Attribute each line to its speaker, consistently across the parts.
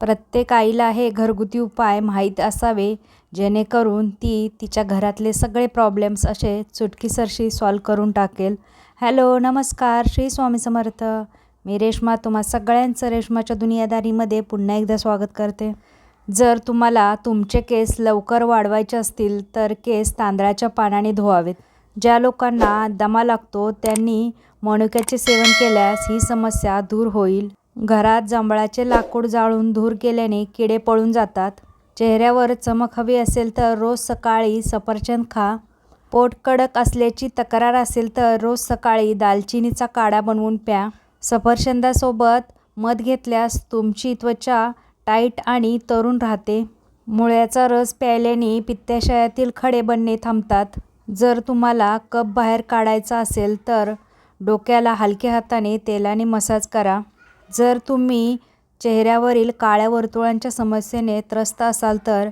Speaker 1: प्रत्येक आईला हे घरगुती उपाय माहीत असावे जेणेकरून ती तिच्या घरातले सगळे प्रॉब्लेम्स असे चुटकीसरशी सॉल्व करून टाकेल. हॅलो नमस्कार श्री स्वामी समर्थ. मी रेश्मा तुम्हा सगळ्यांचं रेश्माच्या दुनियादारीमध्ये पुन्हा एकदा स्वागत करते. जर तुम्हाला तुमचे केस लवकर वाढवायचे असतील तर केस तांदळाच्या पानाने धुवावेत. ज्या लोकांना दमा लागतो त्यांनी मनुक्याचे सेवन केल्यास ही समस्या दूर होईल. घरात जांभळाचे लाकूड जाळून धूर केल्याने किडे पळून जातात. चेहऱ्यावर चमक हवी असेल तर रोज सकाळी सफरचंद खा. पोट कडक असल्याची तक्रार असेल तर रोज सकाळी दालचिनीचा काढा बनवून प्या. सफरचंदासोबत मध घेतल्यास तुमची त्वचा टाईट आणि तरुण राहते. मुळ्याचा रस प्यायल्याने पित्ताशयातील खडे बनणे थांबतात. जर तुम्हाला कप बाहेर काढायचा असेल तर डोक्याला हलक्या हाताने तेलाने मसाज करा. जर तुम्ही चेहऱ्यावरील काळ्या वर्तुळांच्या समस्येने त्रस्त असाल तर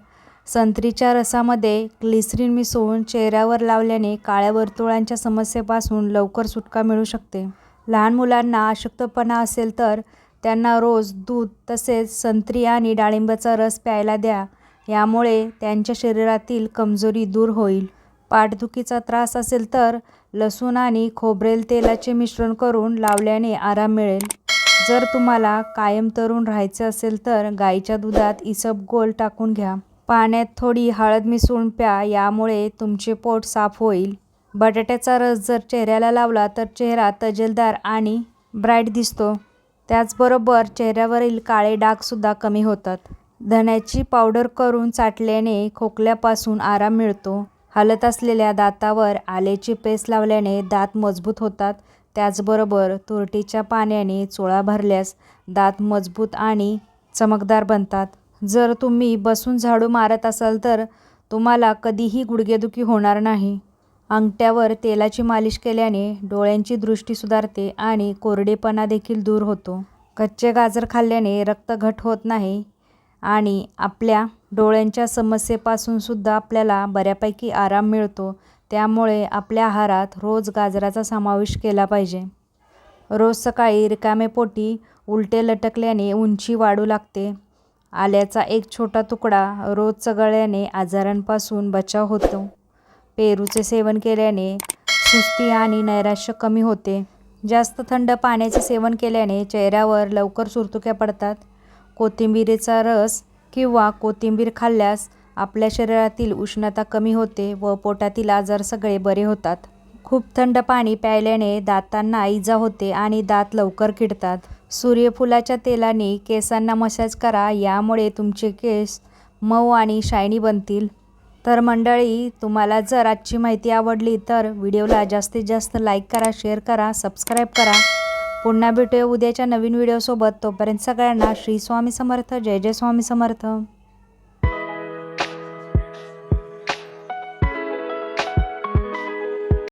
Speaker 1: संत्रीच्या रसामध्ये ग्लिसरीन मिसळून चेहऱ्यावर लावल्याने काळ्या वर्तुळांच्या समस्येपासून लवकर सुटका मिळू शकते. लहान मुलांना अशक्तपणा असेल तर त्यांना रोज दूध तसेच संत्री आणि डाळिंबाचा रस प्यायला द्या. यामुळे त्यांच्या शरीरातील कमजोरी दूर होईल. पाठदुखीचा त्रास असेल तर लसूण आणि खोबरेल तेलाचे मिश्रण करून लावल्याने आराम मिळेल. जर तुम्हाला कायम तरुण राहायचं असेल तर गाईच्या दुधात इसबगोल टाकून घ्या. पाण्यात थोडी हळद मिसळून प्या यामुळे तुमचे पोट साफ होईल. बटाट्याचा रस जर चेहऱ्याला लावला तर चेहरा तजेलदार आणि ब्राईट दिसतो. त्याचबरोबर चेहऱ्यावरील काळे डागसुद्धा कमी होतात. धण्याची पावडर करून चाटल्याने खोकल्यापासून आराम मिळतो. हलत असलेल्या दातावर आल्याची पेस्ट लावल्याने दात मजबूत होतात. त्याचबरोबर तुरटीच्या पाण्याने चोळा भरल्यास दात मजबूत आणि चमकदार बनतात. जर तुम्ही बसून झाडू मारत असाल तर तुम्हाला कधीही गुडघेदुखी होणार नाही. अंगठ्यावर तेलाची मालिश केल्याने डोळ्यांची दृष्टी सुधारते आणि कोरडेपणा देखील दूर होतो. कच्चे गाजर खाल्ल्याने रक्त घट होत नाही आणि आपल्या डोळ्यांच्या समस्येपासून सुद्धा आपल्याला बऱ्यापैकी आराम मिळतो. त्यामुळे आपल्या आहारात रोज गाजराचा समावेश केला पाहिजे. रोज सकाळी रिकामे पोटी उलटे लटकल्याने उंची वाढू लागते. आल्याचा एक छोटा तुकडा रोज चघळल्याने आजारांपासून बचाव होतो. पेरूचे सेवन केल्याने सुस्ती आणि नैराश्य कमी होते. जास्त थंड पाण्याचे सेवन केल्याने चेहऱ्यावर लवकर सुरतुक्या पडतात. कोथिंबीरीचा रस किंवा कोथिंबीर खाल्ल्यास आपल्या शरीरातील उष्णता कमी होते व पोटातील आजार सगळे बरे होतात. खूप थंड पाणी प्यायल्याने दातांना इजा होते आणि दात लवकर किडतात. सूर्यफुलाच्या तेलाने केसांना मसाज करा यामुळे तुमचे केस मऊ आणि शायनी बनतील. तर मंडळी तुम्हाला जर आजची माहिती आवडली तर व्हिडिओला जास्तीत जास्त लाईक करा शेअर करा सबस्क्राईब करा. पुन्हा भेटूया उद्याच्या नवीन व्हिडिओसोबत. तोपर्यंत सगळ्यांना श्री स्वामी समर्थ. जय जय स्वामी समर्थ.